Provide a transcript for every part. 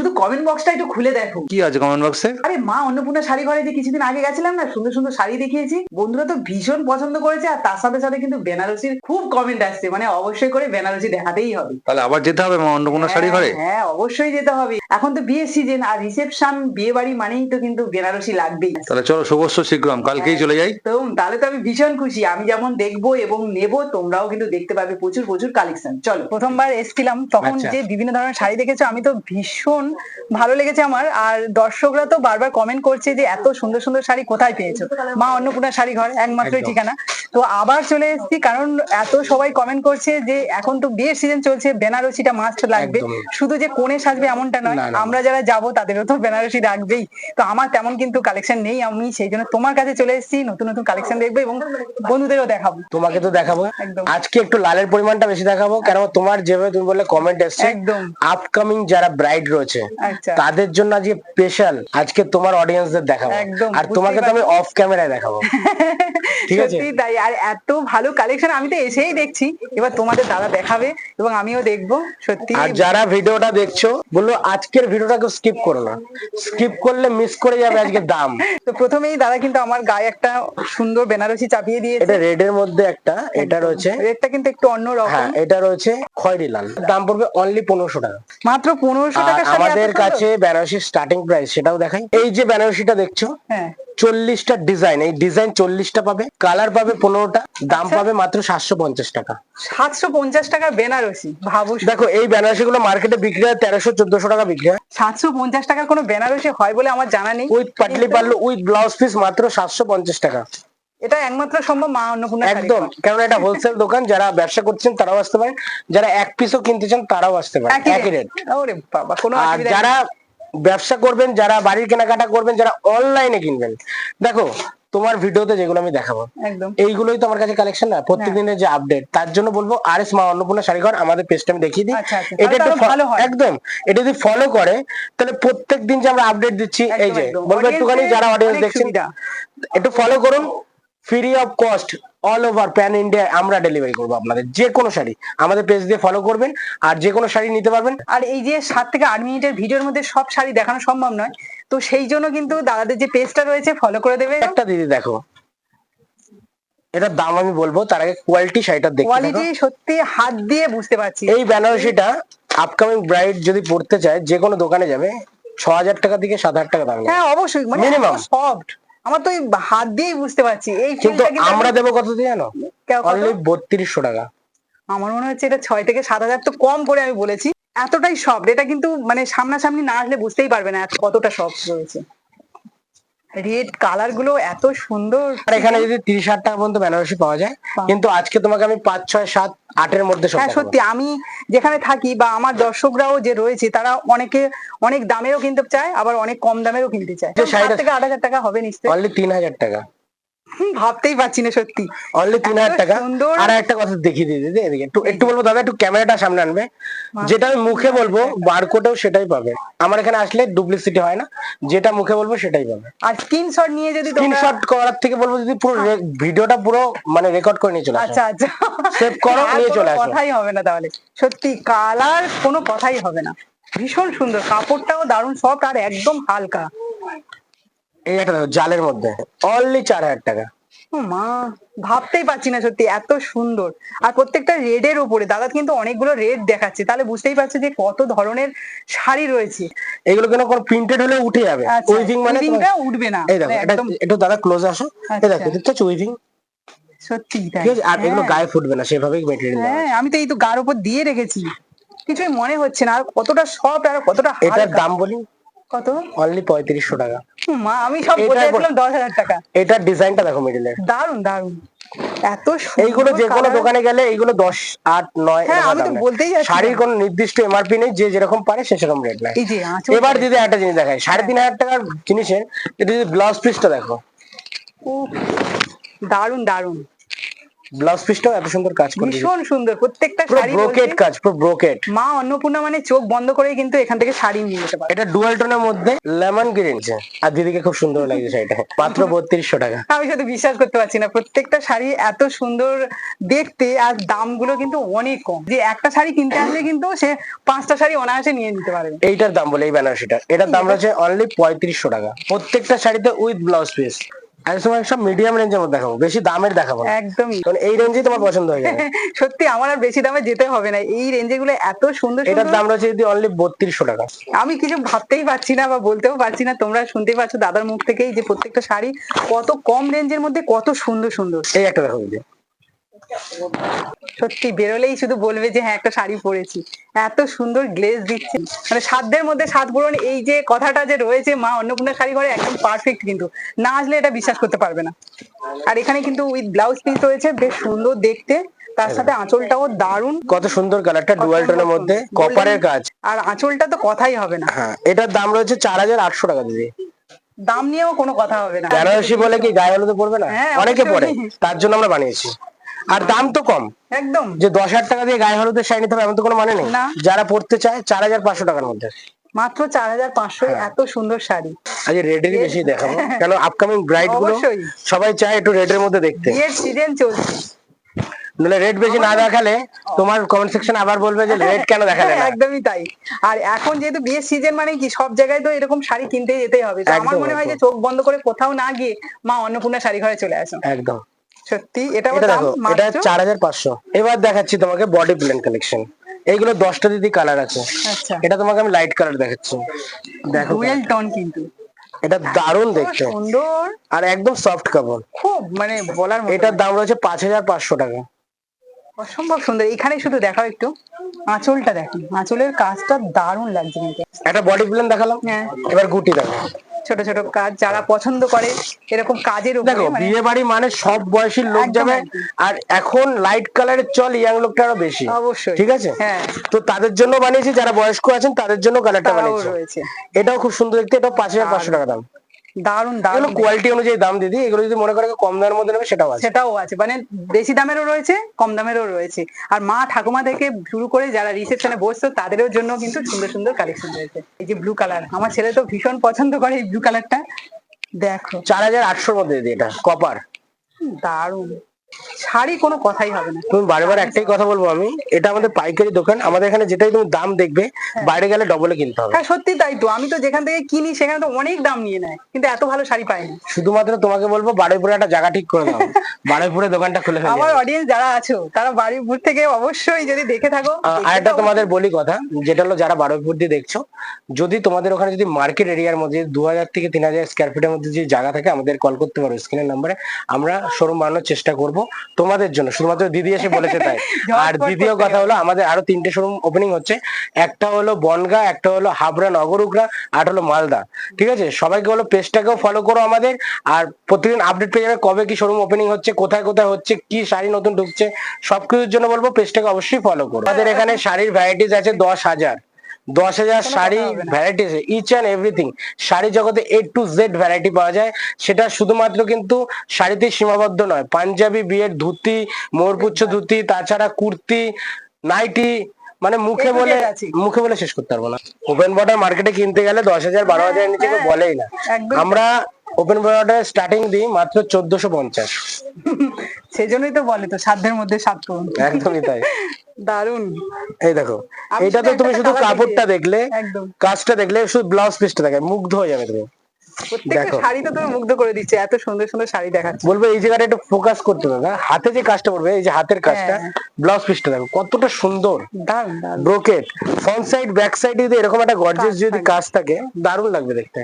শুধু কমেন্ট বক্সটা একটু খুলে দেখো। কি আছে কমেন্ট বক্সে আরে মা অন্নপূর্ণা শাড়ি ঘরে যে কিছুদিন আগে গেছিলাম না সুন্দর সুন্দর শাড়ি দেখিয়েছি। বন্ধুরা তো ভীষণ পছন্দ করেছে আর তার সাথে সাথে কিন্তু বেনারসির খুব কমেন্ট আসছে। মানে অবশ্যই করে বেনারসি দেখাতেই হবে। তাহলে আবার যেতে হবে মা অন্নপূর্ণা শাড়ি ঘরে? হ্যাঁ, হ্যাঁ অবশ্যই যেতে হবে। এখন তো বিয়ের সিজন আর রিসেপশন বিয়ে বাড়ি মানেই তো কিন্তু বেনারসি লাগবেই। তাহলে চলো শুভস্য শীঘ্রম কালকেই চলে যাই। তো তাহলে তো আমি ভীষণ খুশি। আমি যেমন দেখব এবং নেব তোমরাও কিন্তু দেখতে পাবে প্রচুর প্রচুর কালেকশন চলো প্রথমবার এসেছিলাম তখন আচ্ছা। যে বিভিন্ন ধরনের শাড়ি দেখেছ আমি তো ভীষণ ভালো লেগেছে আমার। আর দর্শকরা তো বারবার কমেন্ট করছে যে এত সুন্দর সুন্দর শাড়ি কোথায় পেয়েছ? মা অন্নপূর্ণা শাড়ি ঘর একমাত্রই একদম। ঠিকানা। তো আবার চলে এসেছি কারণ এত সবাই কমেন্ট করছে যে এখন তো বিয়ের সিজন চলছে বেনারসিটা মাস্ট লাগবে। শুধু যে কোণে সাজবে এমনটা নয়। আমরা যারা যাব তাদেরও তো বেনারসি রাখবেই। তো আমার তেমন কিন্তু কালেকশন নেই আমি সেই জন্য তোমার কাছে চলে এসেছি নতুন নতুন কালেকশন দেখব এবং বন্ধুদেরও দেখাবো। তোমাকে তো দেখাবো। একদম। আজকে একটু লালের পরিমাণটা বেশি দেখাবো কেন তোমার যেভাবে তুমি বললে কমেন্ট এসছে। একদম। আপকামিং যারা ব্রাইড রয়েছে আচ্ছা। তাদের জন্য আজকে স্পেশাল আজকে তোমার অডিয়েন্সদের দেখাবো। আর তোমাকে তো আমি অফ ক্যামেরায় দেখাবো। ঠিক আছে? তাই। আর এত ভালো কালেকশন আমি তো এসেই দেখছি। এবার তোমাদের দাদা দেখাবে এবং আমিও দেখব। সত্যি আর যারা ভিডিওটা দেখছ বলল আজকের ভিডিওটাকে স্কিপ করো না। স্কিপ করলে মিস করে যাবে আজকে দাম। তো প্রথমেই দাদা কিন্তু আমার গায়ে একটা সুন্দর বেনারসি চাপিয়ে দিয়েছে। এটা রেড এর মধ্যে একটা এটা রয়েছে রেটটা কিন্তু একটু অন্য রকম হ্যাঁ এটা রয়েছে খয়েরি লাল দাম পড়বে অনলি পনেরোশো টাকা। মাত্র পনেরোশো টাকা আমাদের কাছে বেনারসির স্টার্টিং প্রাইস সেটাও দেখাই। এই যে বেনারসিটা দেখছ হ্যাঁ। চল্লিশটা ডিজাইন এই ডিজাইন চল্লিশটা পাবে কালার পাবে পনেরোটা দাম আচ্ছা। পাবে মাত্র সাতশো পঞ্চাশ টাকা। সাতশো পঞ্চাশ টাকা বেনারসি ভাবো দেখো এই বেনারসি গুলো মার্কেটে বিক্রি হয় তেরোশো চোদ্দশো টাকা বিক্রি হয়। সাতশো পঞ্চাশ টাকার কোনো বেনারসি হয় বলে আমার জানা নেই। With Patli pallu with blouse piece মাত্র সাতশো পঞ্চাশ টাকা। এটা একমাত্র সম্ভব মা অন্নপূর্ণা একদম। কারণ এটা হোলসেল দোকান যারা ব্যবসা করছেন তারাও আসতে পারেন যারা এক পিসও কিনতে চান তারাও আসতে পারেন একই রেট ওরে বাবা কোনো আর যারা ব্যবসা করবেন যারা বাড়ির কেনাকাটা করবেন যারা অনলাইনে কিনবেন দেখো তোমার ভিডিওতে যেগুলো আমি দেখাবো এইগুলোই তো আমার কাছে কালেকশন না প্রত্যেকদিনের যে আপডেট তার জন্য বলব আর এস মা অন্নপূর্ণা শাড়িঘর আমাদের পেজটা আমি দেখিয়ে দিই আচ্ছা, আচ্ছা। এটা একটু। একদম এটা যদি ফলো করে তাহলে প্রত্যেক দিন যে আমরা আপডেট দিচ্ছি এই যে বলব একটুখানি যারা অডিয়েন্স দেখছেন। একটু ফলো করুন free of cost all over pan India আমরা ডেলিভারি করব আপনাদের। যে কোনো শাড়ি আমাদের পেজ দিয়ে ফলো করবেন আর যে কোনো শাড়ি নিতে পারবেন। আর এই যে সাত থেকে আট মিনিটের ভিডিওর মধ্যে সব শাড়ি দেখানো সম্ভব নয় তো সেই জন্য কিন্তু দাদাদের যে পেজটা রয়েছে ফলো করে দেবে একটা দিদি দেখো। এটার দাম আমি বলব তার আগে কোয়ালিটি শাড়িটা দেখতে কোয়ালিটি সত্যি হাত দিয়ে বুঝতে পারছি। এই বেনারসিটা আপকামিং ব্রাইড যদি পড়তে চায় যে কোনো দোকানে যাবে ছ হাজার টাকা থেকে সাত হাজার টাকা দাম হ্যাঁ অবশ্যই। মানে Minimum। সফট আমার তো হাত দিয়েই বুঝতে পারছি। এই কিন্তু আমরা দেবো কত দিয়ে জানো? অনলি বত্রিশশো টাকা। আমার মনে হচ্ছে এটা ছয় থেকে সাত হাজার তো কম করে আমি বলেছি। এতটাই সফট এটা কিন্তু মানে সামনাসামনি না আসলে বুঝতেই পারবে না কতটা সফট রয়েছে। রেড কালারগুলো এত সুন্দর। আর এখানে যদি তিরিশ হাজার টাকা পর্যন্ত বেনারসি পাওয়া যায় কিন্তু আজকে তোমাকে আমি পাঁচ ছয় সাত আটের মধ্যে হ্যাঁ সত্যি আমি যেখানে থাকি বা আমার দর্শকরাও যে রয়েছে তারা অনেকে অনেক দামেও কিনতে চায় আবার অনেক কম দামেরও কিনতে চায়। সাত থেকে আট হাজার টাকা হবে নিশ্চয়ই। অনলি তিন হাজার টাকা। ভাবতেই পারছি না সত্যি। অনলি তিন হাজার টাকা। আর একটা কথা দেখিয়ে দিই দিদি এদিকে একটু একটু বলব দাদা একটু ক্যামেরাটা সামনে আনবে। যেটা আমি মুখে বলব বারকোডেও সেটাই পাবে। আমার এখানে আসলে ডুপ্লিসিটি হয় না। যেটা মুখে বলব সেটাই পাবে। আর স্ক্রিনশট নিয়ে যদি স্ক্রিনশট করার থেকে বলব যদি পুরো ভিডিওটা পুরো মানে রেকর্ড করে নিয়ে চলে আসো। আচ্ছা আচ্ছা। Save করো, নিয়ে চলে আসো। কথাই হবে না তাহলে। সত্যি কালার কোনো কথাই হবে না। ভীষণ সুন্দর। কাপড়টাও দারুণ সফট আর একদম হালকা। এই একটা দেখো জালের মধ্যে। অনলি চার হাজার টাকা। মা ভাবতেই পারছি না সত্যি এত সুন্দর। আর প্রত্যেকটা রেডের উপরে দাদা কিন্তু অনেকগুলো রেড দেখাচ্ছে তাহলে বুঝতেই পারছ যে কত ধরনের শাড়ি রয়েছে। এগুলো কেন কোনো প্রিন্টেড হলে উঠে যাবে। আচ্ছা, উইভিং মানে weaving উঠবে না এই দেখো মানে একদম। একটু দাদা ক্লোজ আসো। এই আচ্ছা। দেখো দেখতে পাচ্ছ উইভিং সত্যি তাই। ঠিক আছে আর এগুলো হ্যাঁ। গায়ে ফুটবে না সেভাবেই মেটেরিয়াল হ্যাঁ আমি তো এই তো গার উপর দিয়ে রেখেছি। কিছুই মনে হচ্ছে না আর কতটা সফট আর কতটা এটার দাম বলি? কত? অনলি পঁয়ত্রিশশো টাকা। মা আমি সব বলে দিলাম দশ হাজার টাকা। এটার ডিজাইনটা দেখো মিডিলের দারুণ দারুণ এত এইগুলো যে কোনো দোকানে গেলে এইগুলো দশ আট নয় হ্যাঁ, আমি তো বলতেই। শাড়ির কোনো নির্দিষ্ট এমআরপি নেই যে যেরকম পারে সে সেরকম রেট নেয়। এবার দিদি একটা জিনিস দেখায় সাড়ে তিন হাজার টাকার জিনিসের এটা যদি ব্লাউজ পিসটা দেখো। দারুণ দারুণ ব্লাউজ পিসটাও এত সুন্দর কাজ করে ভীষণ সুন্দর প্রত্যেকটা শাড়ি ব্রোকেট কাজ পুরো ব্রোকেট মা অন্নপূর্ণা মানে চোখ বন্ধ করেই কিন্তু এখান থেকে শাড়ি নিয়ে যেতে পারে। এটা ডুয়াল টোনের মধ্যে লেমন গ্রিন আর দিদিকে খুব সুন্দর লাগছে শাড়িটা। মাত্র বত্রিশশো টাকা। আমি শুধু বিশ্বাস করতে পারছি না প্রত্যেকটা শাড়ি এত সুন্দর দেখতে আর দামগুলো কিন্তু অনেক কম। যে একটা শাড়ি কিনতে আসলে কিন্তু সে পাঁচটা শাড়ি অনায়াসে নিয়ে নিতে পারবে। এইটার দাম বলে এই বেনারসিটা এটার দাম রয়েছে অনলি পঁয়ত্রিশশো টাকা। প্রত্যেকটা শাড়িতে উইথ ব্লাউজ পিস আর তোমার সব মিডিয়াম রেঞ্জের মধ্যে দেখাবো বেশি দামের দেখাবো একদমই। কারণ এই রেঞ্জেই তোমার পছন্দ হয়ে যাবে। সত্যি আমার আর বেশি দামে যেতে হবে না। এই রেঞ্জে গুলো এত সুন্দর এটার দাম রয়েছে যদি অনলি বত্রিশশো টাকা। আমি কিছু ভাবতেই পারছি না বা বলতেও পারছি না তোমরা শুনতেই পাচ্ছ দাদার মুখ থেকেই যে প্রত্যেকটা শাড়ি কত কম রেঞ্জের মধ্যে কত সুন্দর সুন্দর। এই একটা দেখো সত্যি বেরোলেই শুধু বলবে যে হ্যাঁ একটা শাড়ি পরেছি। এত সুন্দর গ্লেজ দিচ্ছে। মানে সাধ্যের মধ্যে সাত পূরণ এই যে কথাটা যে রয়েছে মা অন্নপূর্ণা শাড়ি ঘরে একদম পারফেক্ট কিন্তু। না আসলে এটা বিশ্বাস করতে পারবে না। আর এখানে কিন্তু উইথ ব্লাউজ পিস রয়েছে বেশ সুন্দর দেখতে। তার সাথে আঁচলটাও দারুণ কত সুন্দর কালারটা ডুয়াল টোনের মধ্যে কপারের কাজ। আর আঁচলটা তো কথাই হবে না। হ্যাঁ এটার দাম রয়েছে চার হাজার আটশো টাকা দিদি। দাম নিয়েও কোনো কথা হবে না। বেনারসি বলে কি গায়ে হলুদে পড়বে না? হ্যাঁ, অনেকে। পড়ে তার জন্য আমরা বানিয়েছি। আর দাম তো কম। একদম। যে দশ হাজার টাকা দিয়ে গায়ে হলুদের শাড়ি নিতে হবে এমন তো কোনো মানে নেই। যারা পড়তে চায় চার হাজার পাঁচশো টাকার মধ্যে। মাত্র চার হাজার পাঁচশো হ্যাঁ। এত সুন্দর শাড়ি। আজ রেডেরই বেশি দেখাবো। কেন আপকামিং ব্রাইডগুলো সবাই চায় একটু রেডের মধ্যে দেখতে। বিয়ের সিজন চলছে। নাহলে রেড বেশি না দেখালে তোমার কমেন্ট সেকশন আবার বলবে যে রেড কেন দেখালে না। একদমই তাই। আর এখন যেহেতু বিয়ের সিজন মানে কি সব জায়গায় তো এরকম শাড়ি কিনতে যেতেই হবে। তো আমার মনে হয় যে চোখ বন্ধ করে কোথাও না গিয়ে মা অন্নপূর্ণা শাড়ি ঘরে চলে আসো একদম। সত্যি? এটা এটা দেখো এটা চার হাজার পাঁচশো। এবার দেখাচ্ছি তোমাকে বডি প্লেন কালেকশন এইগুলো দশটা দিদি কালার আছে। আচ্ছা। এটা তোমাকে আমি লাইট কালার দেখাচ্ছি। দেখো ডুয়েল টোন কিন্তু। এটা দারুণ দেখতে। সুন্দর। আর একদম সফট কাপড় খুব মানে বলার এটার দাম রয়েছে পাঁচ হাজার পাঁচশো টাকা। অসম্ভব সুন্দর। এখানে শুধু দেখাও একটু। আঁচলটা দেখো। আঁচলের কাজটা দারুণ লাগছে কিন্তু। একটা বডি প্লেন দেখালাম। হ্যাঁ। এবার গুটি দেখো। ছোট ছোট কাজ যারা পছন্দ করে এরকম কাজের দেখো মানে বিয়ে বাড়ি মানে সব বয়সী লোক যাবে আর এখন লাইট কালারের চল ইয়াং লোকটা আরও বেশি অবশ্যই। ঠিক আছে? হ্যাঁ। তো তাদের জন্য বানিয়েছি যারা বয়স্ক আছেন তাদের জন্য কালারটা বানিয়েছি। এটাও খুব সুন্দর দেখতে এটাও পাঁচ হাজার পাঁচশো টাকা দাম। দারুণ দারুণ কোয়ালিটি অনুযায়ী দাম দিদি এগুলো যদি মনে করে কম দামের মধ্যে নেবে সেটাও আছে। সেটাও আছে মানে বেশি দামেরও রয়েছে কম দামেরও রয়েছে। আর মা ঠাকুমা থেকে শুরু করে যারা রিসেপশনে বসতো তাদেরও জন্য কিন্তু সুন্দর সুন্দর কালেকশন রয়েছে। এই যে ব্লু কালার আমার ছেলে তো ভীষণ পছন্দ করে এই ব্লু কালারটা দেখো। চার হাজার আটশোর মধ্যে দিদি এটা কপার দারুণ। শাড়ি কোনো কথাই হবে না। তুমি বারবার একটাই কথা বলব আমি এটা আমাদের পাইকারি দোকান আমাদের এখানে যেটাই তুমি দাম দেখবে বাইরে গেলে ডবলে কিনতে হবে। হ্যাঁ সত্যি তাই তো। আমি তো যেখান থেকে কিনি সেখানে তো অনেক দাম নিয়ে নেয় কিন্তু এত ভালো শাড়ি পাই না শুধুমাত্র তোমাকে বলব বারুইপুরে একটা জায়গা ঠিক করে দাও। বারুইপুরে দোকানটা খুলে ফেলে আমার অডিয়েন্স যারা আছো তারা বাড়িপুর থেকে অবশ্যই যদি দেখে থাকো আর তো তোমাদের বলি কথা যেটা হলো যারা বারুইপুর দিয়ে দেখছ যদি তোমাদের ওখানে যদি মার্কেট এরিয়ার মধ্যে দু হাজার থেকে তিন হাজার স্কোয়ার ফিটের মধ্যে যে জায়গা থাকে আমাদের কল করতে পারো স্ক্রিনের নাম্বারে আমরা শোরুম বানানোর চেষ্টা করব। তোমাদের জন্য। শুধুমাত্র দিদি এসে বলেছে তাই। আর দ্বিতীয় কথা হলো আমাদের আরও তিনটে শোরুম ওপেনিং হচ্ছে। একটা হলো বনগা একটা হলো হাবড়া নগরুগড়া আর হলো মালদা। ঠিক আছে? সবাইকে হলো পেজটাকেও ফলো করো আমাদের। আর প্রতিদিন আপডেট পেয়ে যাবে কবে কি শোরুম ওপেনিং হচ্ছে কোথায় কোথায় হচ্ছে কি শাড়ি নতুন ঢুকছে সবকিছুর জন্য বলব পেজটাকে অবশ্যই ফলো করো। আমাদের এখানে শাড়ির ভ্যারাইটিস আছে দশ হাজার। দশ হাজার শাড়ি ভ্যারাইটি আছে varieties each and everything sari জগতে এ টু জেড ভ্যারাইটি পাওয়া যায়। সেটা শুধুমাত্র কিন্তু শাড়িতে সীমাবদ্ধ নয়। পাঞ্জাবি বিয়ের ধুতি মোরপুচ্ছ ধুতি তাছাড়া কুর্তি নাইটি মানে মুখে বলে মুখে বলে শেষ করতে পারব না। ওপেন বর্ডার মার্কেটে কিনতে গেলে দশ হাজার বারো হাজার নিচে কেউ বলেই না। আমরা ওপেন বর্ডার স্টার্টিং দিই মাত্র চোদ্দশো পঞ্চাশ। সেজন্যই তো বলে তো সাধ্যের মধ্যে সাত পূরণ একদমই তাই। দারুণ। এই দেখো শুধু তো তুমি শুধু কাপড়টা দেখলে কাজটা দেখলে শুধু ব্লাউজ পিসটা দেখে মুগ্ধ হয়ে যাবে তুমি। দেখো। শাড়ি তো তুমি মুগ্ধ করে দিচ্ছে এত সুন্দর সুন্দর শাড়ি দেখাচ্ছে। বলব এই জায়গাটা একটু ফোকাস করতে হবে না হাতে যে কাজটা করবে এই যে হাতের কাজটা হ্যাঁ। ব্লাউজ পিসটা দেখো কতটা সুন্দর। Brocade front side back side যদি এরকম একটা গর্জিয়াস যদি কাজ থাকে দারুণ লাগবে দেখতে।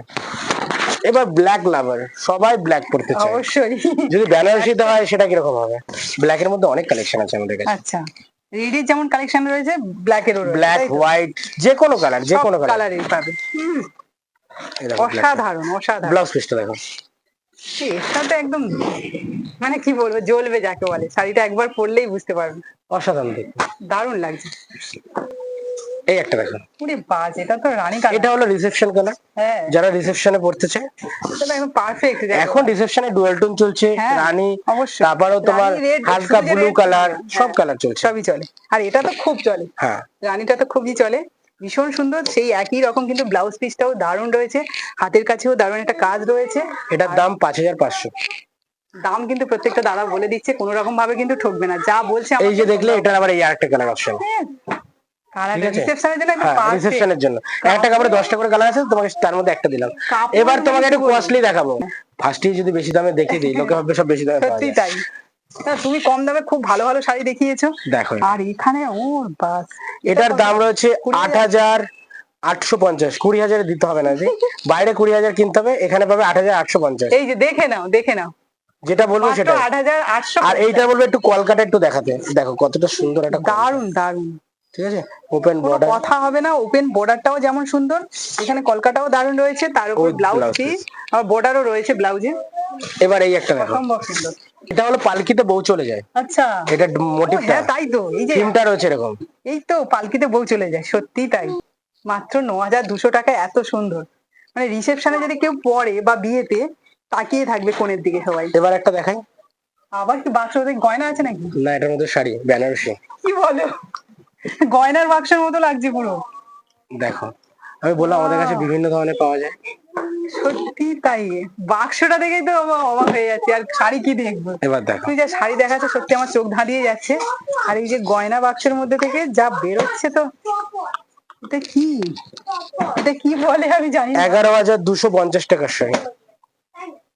এবার ব্ল্যাক লাভার সবাই ব্ল্যাক পড়তে চায়। অবশ্যই। যদি বেনারসিতে হয় সেটা কীরকম হবে? ব্ল্যাক এর মধ্যে অনেক কালেকশন আছে আমাদের কাছে। আচ্ছা রেডের যেমন কালেকশন রয়েছে ব্ল্যাক এরও ব্ল্যাক হোয়াইট যে কোনো কালার যে কোনো কালার কালারের পাবে। অসাধারণ অসাধারণ। ব্লাউজ পিসটা দেখো। এটা তো একদম মানে কি বলব জ্বলবে যাকে বলে। শাড়িটা একবার পরলেই বুঝতে পারবে। অসাধারণ দেখতে। দারুণ লাগছে। এই একটা দেখো। পুরে বাজ এটা তো রানী কালার। এটা হলো রিসেপশন কালার হ্যাঁ। যারা রিসেপশনে পড়তে চায়। এটা একদম পারফেক্ট এখন রিসেপশনে ডুয়েল টোন চলছে হ্যাঁ, রানী। তারপরেও তোমার হালকা ব্লু কালার হ্যাঁ। সব কালার চলছে। সবই চলে। আর এটা তো খুব চলে। হ্যাঁ। রানীটা তো খুবই চলে। ভীষণ সুন্দর সেই একই রকম কিন্তু ব্লাউজ পিসটাও দারুণ রয়েছে। হাতের কাছেও দারুণ একটা কাজ রয়েছে। এটার দাম পাঁচ হাজার পাঁচশো। দাম কিন্তু প্রত্যেকটা দাদা বলে দিচ্ছে কোনো রকম ভাবে কিন্তু ঠকবে না। যা বলছে এই যে দেখলে এটার আবার এই আরেকটা কালার অপশন ঠিক আছে? রিসেপশনের জন্য একদম হ্যাঁ perfect। রিসেপশনের জন্য। একটা কাপড়ে দশটা করে কালার আছে তোমাকে তার মধ্যে একটা দিলাম। এবার তোমাকে একটু কস্টলি দেখাবো। ফার্স্টে যদি বেশি দামে দেখিয়ে দিই লোকে ভাববে সব বেশি দামে সত্যি তাই। তুমি কম দামে খুব ভালো ভালো শাড়ি দেখিয়েছো। দেখো আর এখানে ও বাস। এটার দাম রয়েছে আট হাজার আটশো পঞ্চাশ। কুড়ি হাজারে দিতে হবে না জি বাইরে কুড়ি হাজার কিনতে হবে এখানে পাবে আট হাজার আটশো পঞ্চাশ। এই যে দেখে নাও দেখে নাও। যেটা বলব সেটা আট হাজার আটশো আর এইটা বলব একটু কলকাতা একটু দেখাতে। দেখো কতটা সুন্দর একটা দারুণ দারুণ ঠিক আছে? ওপেন বর্ডার কথা হবে না ওপেন বর্ডারটাও যেমন সুন্দর এখানে কলকাতাও দারুণ রয়েছে তার উপর ব্লাউজ পিস আর বর্ডারও রয়েছে ব্লাউজে এবার এই একটা দেখো। সুন্দর। এটা হলো পালকিতে বউ চলে যায়। আচ্ছা। এটা মোটিভটা হ্যাঁ তাই তো এই যে থিমটা রয়েছে এরকম। এই তো পালকিতে বউ চলে যায় সত্যি তাই। মাত্র ন হাজার দুশো টাকা এত সুন্দর। মানে রিসেপশনে যদি কেউ পড়ে বা বিয়েতে তাকিয়ে থাকবে কোণের দিকে সবাই। এবার একটা দেখাই। আবার কি বাক্স ওদের গয়না আছে নাকি? না এটার মধ্যে শাড়ি বেনারসি। কি বলো? গয়নার বাক্সের মতো লাগছে পুরো। দেখো আমি বললাম আমাদের কাছে বিভিন্ন ধরনের পাওয়া যায়। সত্যি তাই বাক্সটা দেখেই তো অবাক হয়ে যাচ্ছে আর শাড়ি কি দেখব? এবার দেখো। তুই যা শাড়ি দেখাচ্ছে সত্যি আমার চোখ ধাঁধিয়ে যাচ্ছে। আর এই যে গয়না বাক্সের মধ্যে থেকে যা বেরোচ্ছে তো এটা কি? এটা কি বলে আমি জানি এগারো হাজার দুশো পঞ্চাশ টাকার শাড়ি।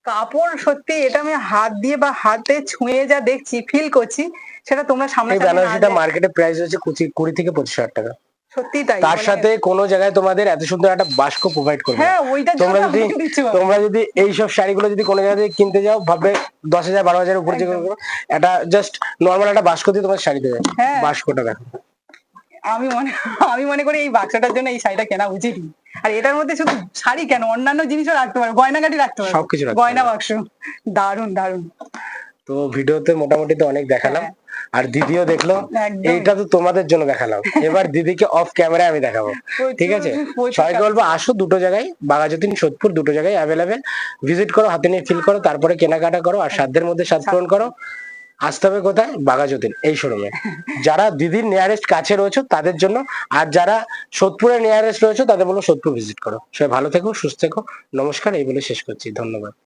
কাপড় সত্যি এটা আমি হাত দিয়ে বা হাতে ছুঁয়ে যা দেখছি ফিল করছি সেটা তোমরা সামনে এই বেনারসিটা মার্কেটে প্রাইস হচ্ছে কুড়ি থেকে পঁচিশ হাজার টাকা। সত্যি তাই তার মানে- সাথে কোনো জায়গায় তোমাদের এত সুন্দর একটা বাস্ক প্রোভাইড করবে হ্যাঁ জন্য তোমরা যদি। তোমরা যদি এইসব শাড়িগুলো যদি কোনো জায়গায় থেকে কিনতে যাও ভাববে দশ হাজার বারো হাজার উপর করো, একটা জাস্ট নর্মাল একটা বাস্ক দিয়ে তোমার শাড়ি দেবে। হ্যাঁ। বাস্কটা দেখো। আমি মনে আমি মনে করি এই বাক্সটার জন্য এই শাড়িটা কেনা উচিত। আর এটার মধ্যে শুধু শাড়ি কেন? অন্যান্য জিনিসও রাখতে পারো গয়নাগাটি রাখতে পারো। সবকিছু রাখতে গয়না বাক্স। দারুণ দারুণ তো ভিডিওতে মোটামুটি তো অনেক দেখালাম। আর দিদিও দেখল হ্যাঁ। এইটা তো তোমাদের জন্য দেখালাম। এবার দিদিকে অফ ক্যামেরায় আমি দেখাবো। ঠিক আছে? সবাইকে বলব আসো দুটো জায়গায় বাঘাযতীন সোদপুর দুটো জায়গায় অ্যাভেলেবেল ভিজিট করো হাতে নিয়ে ফিল করো তারপরে কেনাকাটা করো আর সাধ্যের মধ্যে সাত পূরণ করো। আসতে হবে কোথায়? বাঘাযতীন এই শোরুমে যারা দিদির নিয়ারেস্ট কাছে রয়েছে তাদের জন্য আর যারা সোদপুরে নিয়ারেস্ট রয়েছে তাদের বলব সোদপুর ভিজিট করো। সবাই ভালো থেকো সুস্থ থেকো। নমস্কার এই বলে শেষ করছি। ধন্যবাদ।